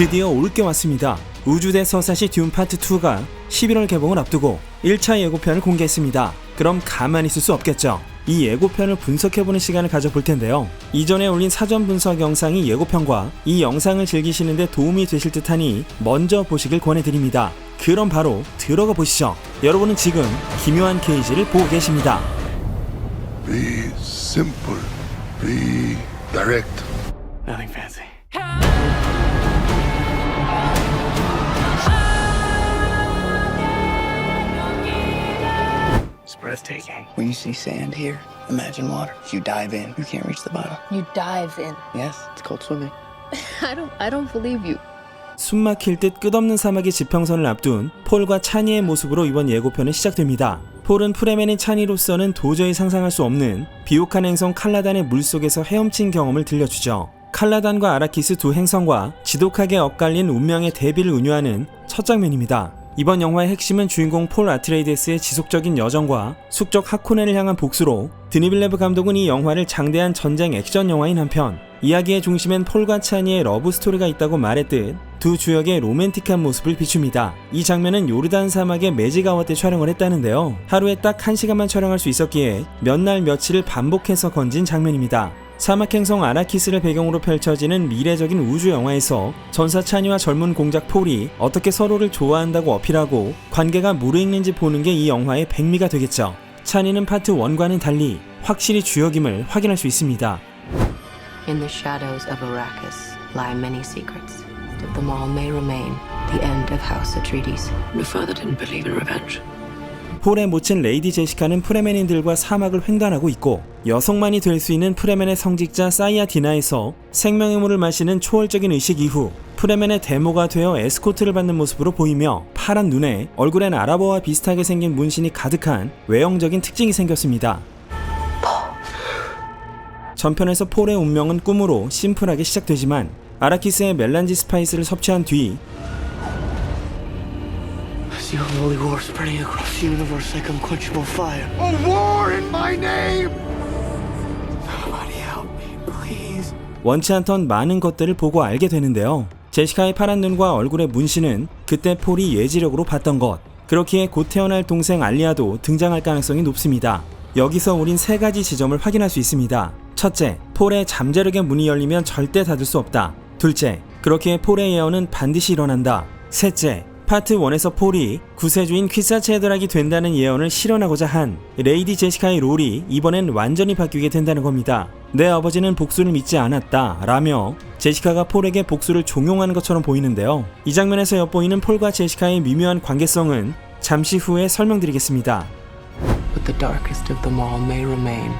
드디어 올 게 왔습니다. 우주대 서사시 듄 파트 2가 11월 개봉을 앞두고 1차 예고편을 공개했습니다. 그럼 가만히 있을 수 없겠죠. 이 예고편을 분석해보는 시간을 가져볼 텐데요. 이전에 올린 사전 분석 영상이 예고편과 이 영상을 즐기시는데 도움이 되실 듯 하니 먼저 보시길 권해드립니다. 그럼 바로 들어가 보시죠. 여러분은 지금 기묘한 케이지를 보고 계십니다. Be simple. Be direct. Nothing fancy. Breathtaking. When you see sand here, imagine water. If you dive in, you can't reach the bottom. You dive in. Yes, it's called swimming. I don't I don't believe you. 숨 막힐 듯 끝없는 사막의 지평선을 앞둔 폴과 차니의 모습으로 이번 예고편은 시작됩니다. 폴은 프레맨인 차니로서는 도저히 상상할 수 없는 비옥한 행성 칼라단의 물속에서 헤엄친 경험을 들려주죠. 칼라단과 아라키스 두 행성과 지독하게 엇갈린 운명의 대비를 은유하는 첫 장면입니다. 이번 영화의 핵심은 주인공 폴 아트레이데스의 지속적인 여정과 숙적 하코넨을 향한 복수로 드니빌레브 감독은 이 영화를 장대한 전쟁 액션 영화인 한편 이야기의 중심엔 폴과 차니의 러브 스토리가 있다고 말했듯 두 주역의 로맨틱한 모습을 비춥니다. 이 장면은 요르단 사막의 매지가와 때 촬영을 했다는데요. 하루에 딱 1시간만 촬영할 수 있었기에 몇 날 며칠을 반복해서 건진 장면입니다. 사막 행성 아라키스를 배경으로 펼쳐지는 미래적인 우주 영화에서 전사 차니와 젊은 공작 폴이 어떻게 서로를 좋아한다고 어필하고 관계가 무르익는지 보는 게 이 영화의 백미가 되겠죠. 차니는 파트 1과는 달리 확실히 주역임을 확인할 수 있습니다. In the shadows of Arrakis lie many secrets. That them all may remain the end of House Atreides. My father didn't believe in revenge. 폴의 모친 레이디 제시카는 프레맨인들과 사막을 횡단하고 있고 여성만이 될 수 있는 프레맨의 성직자 사이아 디나에서 생명의 물을 마시는 초월적인 의식 이후 프레맨의 데모가 되어 에스코트를 받는 모습으로 보이며 파란 눈에 얼굴엔 아랍어와 비슷하게 생긴 문신이 가득한 외형적인 특징이 생겼습니다. 전편에서 폴의 운명은 꿈으로 심플하게 시작되지만 아라키스의 멜란지 스파이스를 섭취한 뒤 As the unholy war spreading across the universe like unquenchable fire. A war in my name! Somebody help me, please. 원치 않던 많은 것들을 보고 알게 되는데요. 제시카의 파란 눈과 얼굴의 문신은 그때 폴이 예지력으로 봤던 것. 그렇기에 곧 태어날 동생 알리아도 등장할 가능성이 높습니다. 여기서 우린 세 가지 지점을 확인할 수 있습니다. 첫째, 폴의 잠재력의 문이 열리면 절대 닫을 수 없다. 둘째, 그렇기에 폴의 예언은 반드시 일어난다. 셋째, 파트 1에서 폴이 구세주인 퀴사체 헤드락이 된다는 예언을 실현하고자 한 레이디 제시카의 롤이 이번엔 완전히 바뀌게 된다는 겁니다. 내 아버지는 복수를 믿지 않았다 라며 제시카가 폴에게 복수를 종용하는 것처럼 보이는데요. 이 장면에서 엿보이는 폴과 제시카의 미묘한 관계성은 잠시 후에 설명드리겠습니다. But the darkest of them all may remain.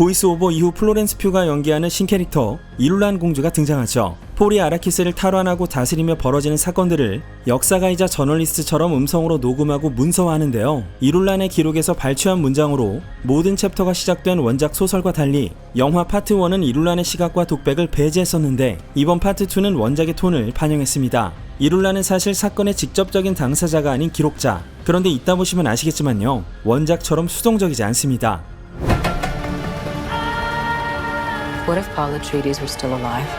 보이스 오버 이후 플로렌스 퓨가 연기하는 신캐릭터 이룰란 공주가 등장하죠. 폴이 아라키스를 탈환하고 다스리며 벌어지는 사건들을 역사가이자 저널리스트처럼 음성으로 녹음하고 문서화하는데요. 이룰란의 기록에서 발췌한 문장으로 모든 챕터가 시작된 원작 소설과 달리 영화 파트 1은 이룰란의 시각과 독백을 배제했었는데 이번 파트 2는 원작의 톤을 반영했습니다. 이룰란은 사실 사건의 직접적인 당사자가 아닌 기록자. 그런데 이따 보시면 아시겠지만요. 원작처럼 수동적이지 않습니다. What if Paul Atreides were still alive?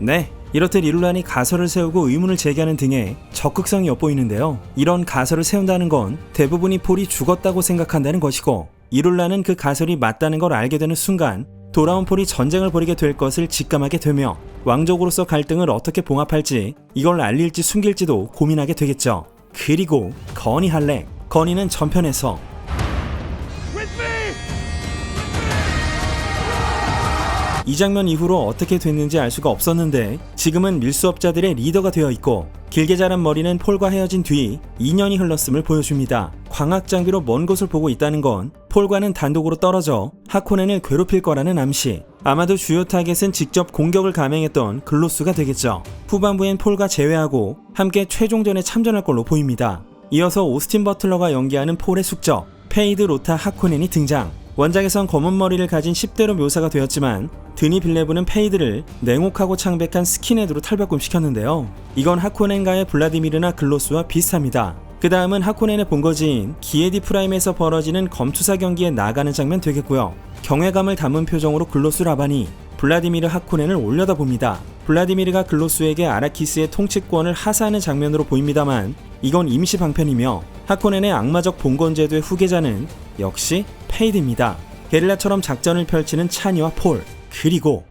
네, 이렇듯 이룰란이 가설을 세우고 의문을 제기하는 등의 적극성이 엿보이는데요. 이런 가설을 세운다는 건 대부분이 폴이 죽었다고 생각한다는 것이고 이룰란은 그 가설이 맞다는 걸 알게 되는 순간 돌아온 폴이 전쟁을 벌이게 될 것을 직감하게 되며 왕족으로서 갈등을 어떻게 봉합할지 이걸 알릴지 숨길지도 고민하게 되겠죠. 그리고 건이 할래. 건이는 전편에서 이 장면 이후로 어떻게 됐는지 알 수가 없었는데 지금은 밀수업자들의 리더가 되어 있고 길게 자란 머리는 폴과 헤어진 뒤 2년이 흘렀음을 보여줍니다. 광학 장비로 먼 곳을 보고 있다는 건 폴과는 단독으로 떨어져 하코넨을 괴롭힐 거라는 암시. 아마도 주요 타겟은 직접 공격을 감행했던 글로스가 되겠죠. 후반부엔 폴과 제외하고 함께 최종전에 참전할 걸로 보입니다. 이어서 오스틴 버틀러가 연기하는 폴의 숙적 페이드 로타 하코넨이 등장. 원작에선 검은 머리를 가진 10대로 묘사가 되었지만 드니 빌레브는 페이드를 냉혹하고 창백한 스킨헤드로 탈바꿈시켰는데요. 이건 하코넨과의 블라디미르나 글로스와 비슷합니다. 그 다음은 하코넨의 본거지인 기에디 프라임에서 벌어지는 검투사 경기에 나가는 장면 되겠고요. 경외감을 담은 표정으로 글로스 라반이 블라디미르 하코넨을 올려다 봅니다. 블라디미르가 글로스에게 아라키스의 통치권을 하사하는 장면으로 보입니다만 이건 임시 방편이며 하코넨의 악마적 봉건 제도의 후계자는 역시 페이드입니다. 게릴라처럼 작전을 펼치는 차니와 폴 그리고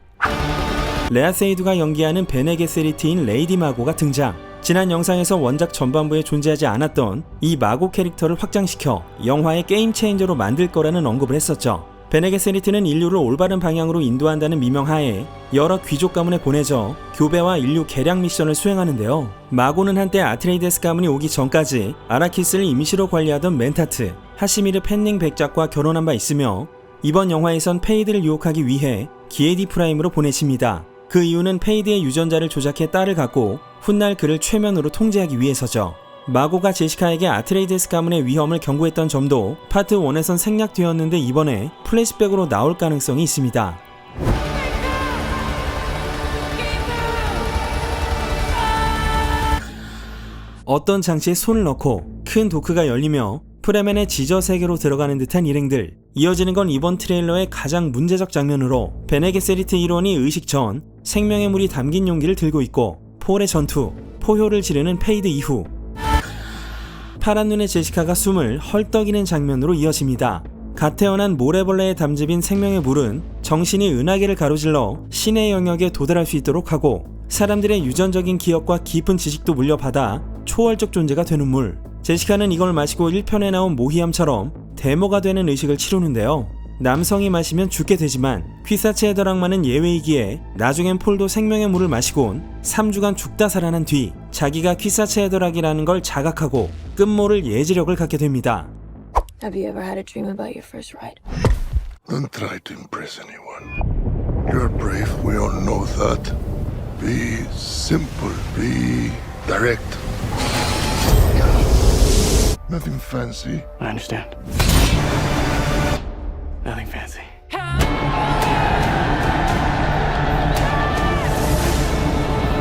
레아 세이두가 연기하는 베네게 세리티인 레이디 마고가 등장. 지난 영상에서 원작 전반부에 존재하지 않았던 이 마고 캐릭터를 확장시켜 영화의 게임 체인저로 만들 거라는 언급을 했었죠. 베네게 세리티는 인류를 올바른 방향으로 인도한다는 미명하에 여러 귀족 가문에 보내져 교배와 인류 개량 미션을 수행하는데요. 마고는 한때 아트레이데스 가문이 오기 전까지 아라키스를 임시로 관리하던 멘타트, 하시미르 펜닝 백작과 결혼한 바 있으며 이번 영화에선 페이드를 유혹하기 위해 기에디 프라임으로 보내십니다. 그 이유는 페이드의 유전자를 조작해 딸을 갖고 훗날 그를 최면으로 통제하기 위해서죠. 마고가 제시카에게 아트레이데스 가문의 위험을 경고했던 점도 파트 1에선 생략되었는데 이번에 플래시백으로 나올 가능성이 있습니다. 어떤 장치에 손을 넣고 큰 도크가 열리며 프레맨의 지저 세계로 들어가는 듯한 일행들. 이어지는 건 이번 트레일러의 가장 문제적 장면으로 베네게세리트 일원이 의식 전 생명의 물이 담긴 용기를 들고 있고 폴의 전투, 포효를 지르는 페이드 이후 파란 눈의 제시카가 숨을 헐떡이는 장면으로 이어집니다. 갓 태어난 모래벌레의 담즙인 생명의 물은 정신이 은하계를 가로질러 신의 영역에 도달할 수 있도록 하고 사람들의 유전적인 기억과 깊은 지식도 물려받아 초월적 존재가 되는 물. 제시카는 이걸 마시고 1편에 나온 모히암처럼 데모가 되는 의식을 치르는데요. 남성이 마시면 죽게 되지만 퀴사치 헤더락만은 예외이기에 나중엔 폴도 생명의 물을 마시곤 3주간 죽다 살아난 뒤 자기가 퀴사치 헤더락이라는 걸 자각하고 끝 모를 예지력을 갖게 됩니다. Have you ever had a dream about your first ride? Don't try to impress anyone. You're brave, we all know that. Be simple, be direct. Nothing fancy. I understand. Nothing fancy.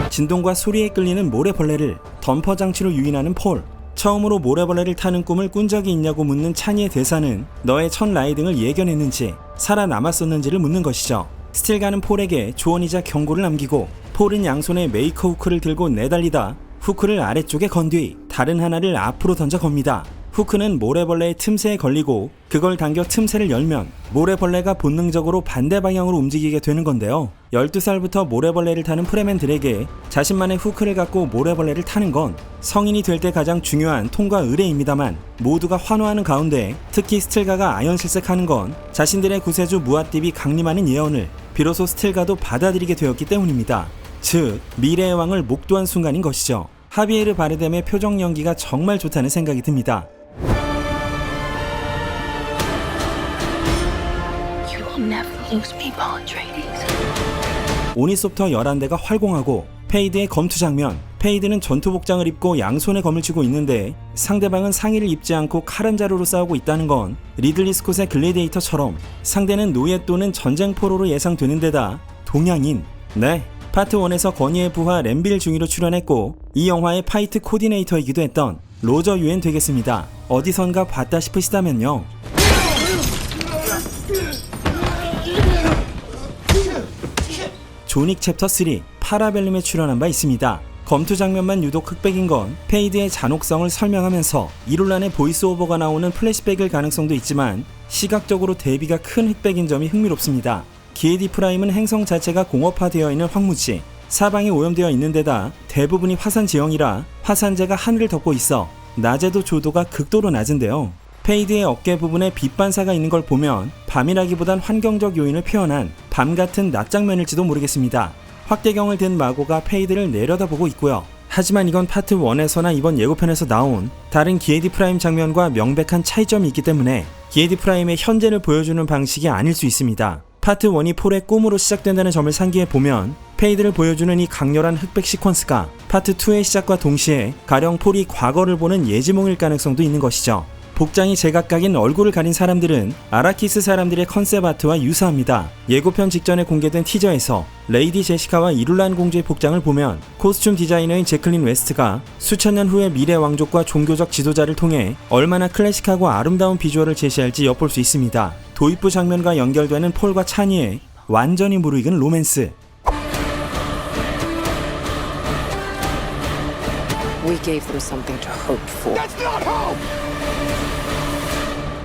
진동과 소리에 끌리는 모래벌레를 덤퍼 장치로 유인하는 폴. 처음으로 모래벌레를 타는 꿈을 꾼 적이 있냐고 묻는 찬이의 대사는 너의 첫 라이딩을 예견했는지 살아남았었는지를 묻는 것이죠. 스틸가는 폴에게 조언이자 경고를 남기고 폴은 양손에 메이커 후크를 들고 내달리다 후크를 아래쪽에 건 뒤 다른 하나를 앞으로 던져 겁니다. 후크는 모래벌레의 틈새에 걸리고 그걸 당겨 틈새를 열면 모래벌레가 본능적으로 반대 방향으로 움직이게 되는 건데요. 12살부터 모래벌레를 타는 프레맨들에게 자신만의 후크를 갖고 모래벌레를 타는 건 성인이 될 때 가장 중요한 통과 의례입니다만 모두가 환호하는 가운데 특히 스틸가가 아연실색하는 건 자신들의 구세주 무아띠비 강림하는 예언을 비로소 스틸가도 받아들이게 되었기 때문입니다. 즉 미래의 왕을 목도한 순간인 것이죠. 하비에르 바르뎀의 표정 연기가 정말 좋다는 생각이 듭니다. 오니소프터 11대가 활공하고 페이드의 검투 장면. 페이드는 전투 복장을 입고 양손에 검을 쥐고 있는데 상대방은 상의를 입지 않고 칼 한 자루로 싸우고 있다는 건 리들리 스콧의 글래디에이터처럼 상대는 노예 또는 전쟁 포로로 예상되는 데다 동양인. 네 파트 1에서 건의의 부하 램빌 중위로 출연했고 이 영화의 파이트 코디네이터이기도 했던 로저 유엔 되겠습니다 어디선가 봤다 싶으시다면요 조닉 챕터 3 파라벨룸에 출연한 바 있습니다. 검투 장면만 유독 흑백인 건 페이드의 잔혹성을 설명하면서 이롤란의 보이스오버가 나오는 플래시백일 가능성도 있지만 시각적으로 대비가 큰 흑백인 점이 흥미롭습니다. 기에디 프라임은 행성 자체가 공업화되어 있는 황무지, 사방이 오염되어 있는 데다 대부분이 화산 지형이라 화산재가 하늘을 덮고 있어 낮에도 조도가 극도로 낮은데요. 페이드의 어깨 부분에 빛 반사가 있는 걸 보면 밤이라기보단 환경적 요인을 표현한 밤 같은 낮 장면일지도 모르겠습니다. 확대경을 든 마고가 페이드를 내려다보고 있고요. 하지만 이건 파트 1에서나 이번 예고편에서 나온 다른 기에디 프라임 장면과 명백한 차이점이 있기 때문에 기에디 프라임의 현재를 보여주는 방식이 아닐 수 있습니다. 파트 1이 폴의 꿈으로 시작된다는 점을 상기해 보면 페이드를 보여주는 이 강렬한 흑백 시퀀스가 파트 2의 시작과 동시에 가령 폴이 과거를 보는 예지몽일 가능성도 있는 것이죠. 복장이 제각각인 얼굴을 가린 사람들은 아라키스 사람들의 컨셉 아트와 유사합니다. 예고편 직전에 공개된 티저에서 레이디 제시카와 이룰란 공주의 복장을 보면 코스튬 디자이너인 제클린 웨스트가 수천 년 후의 미래 왕족과 종교적 지도자를 통해 얼마나 클래식하고 아름다운 비주얼을 제시할지 엿볼 수 있습니다. 도입부 장면과 연결되는 폴과 차니의 완전히 무르익은 로맨스. We gave them something to hope for.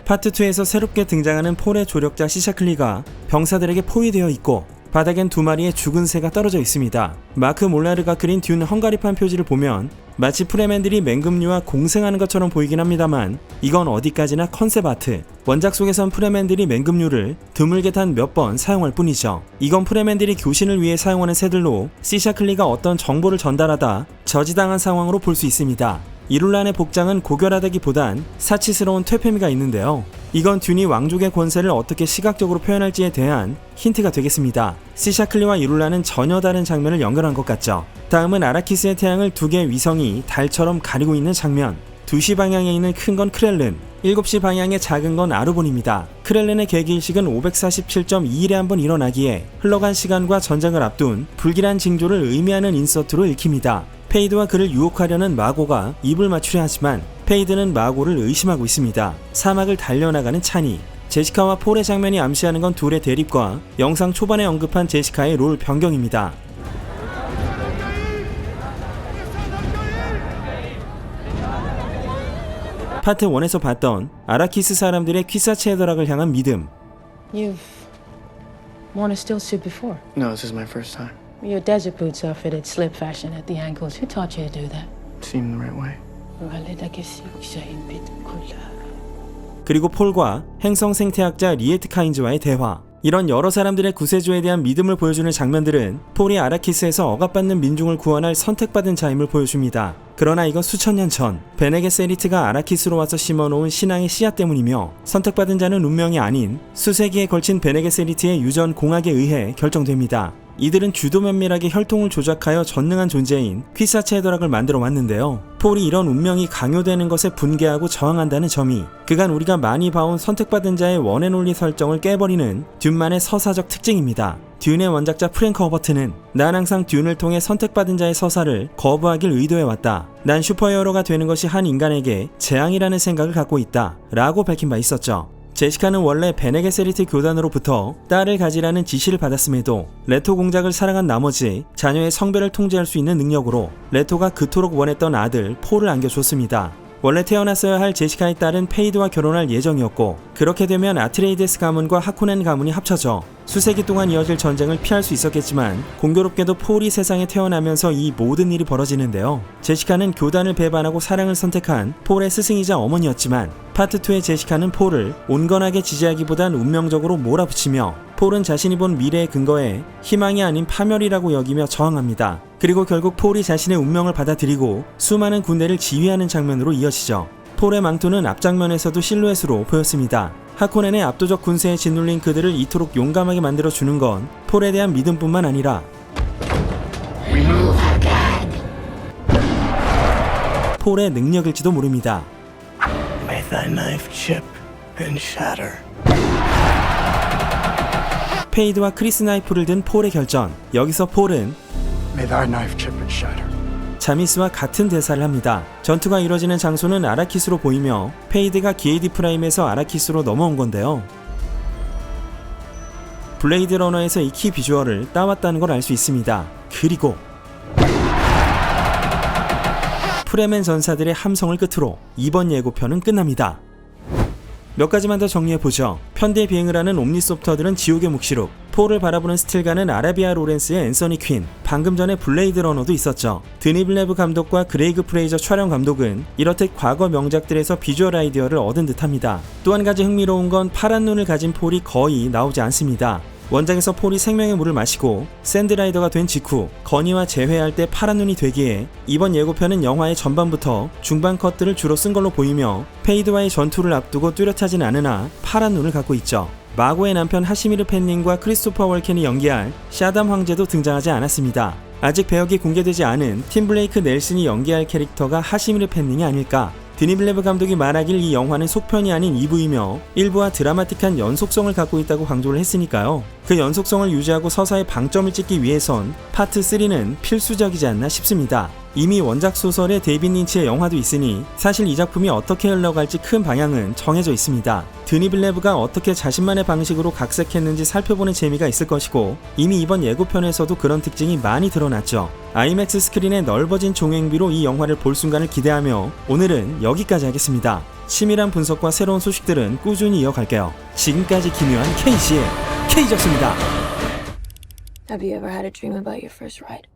파트 2에서 새롭게 등장하는 폴의 조력자 시샤클리가 병사들에게 포위되어 있고 바닥엔 두 마리의 죽은 새가 떨어져 있습니다. 마크 몰라르가 그린 듄 헝가리판 표지를 보면 마치 프레맨들이 맹금류와 공생하는 것처럼 보이긴 합니다만 이건 어디까지나 컨셉 아트. 원작 속에선 프레맨들이 맹금류를 드물게 단 몇 번 사용할 뿐이죠. 이건 프레맨들이 교신을 위해 사용하는 새들로 시샤클리가 어떤 정보를 전달하다 저지당한 상황으로 볼 수 있습니다. 이룰란의 복장은 고결하다기보단 사치스러운 퇴폐미가 있는데요. 이건 듄이 왕족의 권세를 어떻게 시각적으로 표현할지에 대한 힌트가 되겠습니다. 시샤클리와 이룰란은 전혀 다른 장면을 연결한 것 같죠. 다음은 아라키스의 태양을 두 개의 위성이 달처럼 가리고 있는 장면. 2시 방향에 있는 큰 건 크렐른, 7시 방향에 작은 건 아르본입니다. 크렐렌의 개기일식은 547.2일에 한 번 일어나기에 흘러간 시간과 전쟁을 앞둔 불길한 징조를 의미하는 인서트로 읽힙니다. 페이드와 그를 유혹하려는 마고가 입을 맞추려 하지만 페이드는 마고를 의심하고 있습니다. 사막을 달려나가는 찬이 제시카와 폴의 장면이 암시하는 건 둘의 대립과 영상 초반에 언급한 제시카의 롤 변경입니다. 파트 1에서 봤던 아라키스 사람들의 퀴사체더락을 향한 믿음 You've a still suit before. No, this is my first time. Your desert boots are fitted slip fashion at the ankles. Who taught you to do that? Seemed the right way. 그리고 폴과 행성 생태학자 리에트 카인즈와의 대화. 이런 여러 사람들의 구세주에 대한 믿음을 보여주는 장면들은 폴이 아라키스에서 억압받는 민중을 구원할 선택받은 자임을 보여줍니다. 그러나 이건 수천 년 전 베네게 세리트가 아라키스로 와서 심어놓은 신앙의 씨앗 때문이며 선택받은 자는 운명이 아닌 수세기에 걸친 베네게 세리트의 유전 공학에 의해 결정됩니다. 이들은 주도 면밀하게 혈통을 조작하여 전능한 존재인 퀴사체도락을 만들어 왔는데요. 폴이 이런 운명이 강요되는 것에 분개하고 저항한다는 점이 그간 우리가 많이 봐온 선택받은 자의 원앤올리 설정을 깨버리는 듄만의 서사적 특징입니다. 듄의 원작자 프랭크 허버트는 난 항상 듄을 통해 선택받은 자의 서사를 거부하길 의도해왔다. 난 슈퍼히어로가 되는 것이 한 인간에게 재앙이라는 생각을 갖고 있다. 라고 밝힌 바 있었죠. 제시카는 원래 베네게 세리트 교단으로부터 딸을 가지라는 지시를 받았음에도 레토 공작을 사랑한 나머지 자녀의 성별을 통제할 수 있는 능력으로 레토가 그토록 원했던 아들 폴을 안겨줬습니다. 원래 태어났어야 할 제시카의 딸은 페이드와 결혼할 예정이었고 그렇게 되면 아트레이데스 가문과 하코넨 가문이 합쳐져 수세기 동안 이어질 전쟁을 피할 수 있었겠지만 공교롭게도 폴이 세상에 태어나면서 이 모든 일이 벌어지는데요. 제시카는 교단을 배반하고 사랑을 선택한 폴의 스승이자 어머니였지만 파트 2의 제시카는 폴을 온건하게 지지하기보단 운명적으로 몰아붙이며 폴은 자신이 본 미래의 근거에 희망이 아닌 파멸이라고 여기며 저항합니다. 그리고 결국 폴이 자신의 운명을 받아들이고 수많은 군대를 지휘하는 장면으로 이어지죠. 폴의 망토는 앞장면에서도 실루엣으로 보였습니다. 하코넨의 압도적 군세에 짓눌린 그들을 이토록 용감하게 만들어 주는 건 폴에 대한 믿음뿐만 아니라 폴의 능력일지도 모릅니다. May thy knife chip and shatter. 페이드와 크리스 나이프를 든 폴의 결전. 여기서 폴은 May thy knife chip and shatter. 자미스와 같은 대사를 합니다. 전투가 이뤄지는 장소는 아라키스로 보이며 페이드가 기에디 프라임에서 아라키스로 넘어온 건데요. 블레이드 러너에서 이 키 비주얼을 따왔다는 걸 알 수 있습니다. 그리고 프레맨 전사들의 함성을 끝으로 이번 예고편은 끝납니다. 몇 가지만 더 정리해보죠. 편대 비행을 하는 옴니소프터들은 지옥의 묵시록, 폴을 바라보는 스틸가는 아라비아 로렌스의 앤서니 퀸, 방금 전에 블레이드 러너도 있었죠. 드니블레브 감독과 그레이그 프레이저 촬영 감독은 이렇듯 과거 명작들에서 비주얼 아이디어를 얻은 듯합니다. 또 한 가지 흥미로운 건 파란 눈을 가진 폴이 거의 나오지 않습니다. 원작에서 폴이 생명의 물을 마시고 샌드라이더가 된 직후 건이와 재회할 때 파란 눈이 되기에 이번 예고편은 영화의 전반부터 중반 컷들을 주로 쓴 걸로 보이며 페이드와의 전투를 앞두고 뚜렷하진 않으나 파란 눈을 갖고 있죠. 마고의 남편 하시미르 팬님과 크리스토퍼 월켄이 연기할 샤담 황제도 등장하지 않았습니다. 아직 배역이 공개되지 않은 팀 블레이크 넬슨이 연기할 캐릭터가 하시미르 팬닝이 아닐까. 드니블레브 감독이 말하길 이 영화는 속편이 아닌 2부이며 일부와 드라마틱한 연속성을 갖고 있다고 강조를 했으니까요. 그 연속성을 유지하고 서사의 방점을 찍기 위해선 파트 3는 필수적이지 않나 싶습니다. 이미 원작 소설의 데이빗 린치의 영화도 있으니 사실 이 작품이 어떻게 흘러갈지 큰 방향은 정해져 있습니다. 드니블레브가 어떻게 자신만의 방식으로 각색했는지 살펴보는 재미가 있을 것이고 이미 이번 예고편에서도 그런 특징이 많이 드러났죠. 아이맥스 스크린의 넓어진 종횡비로 이 영화를 볼 순간을 기대하며 오늘은 여기까지 하겠습니다. 치밀한 분석과 새로운 소식들은 꾸준히 이어갈게요. 지금까지 기묘한 K Have you ever had a dream about your first ride?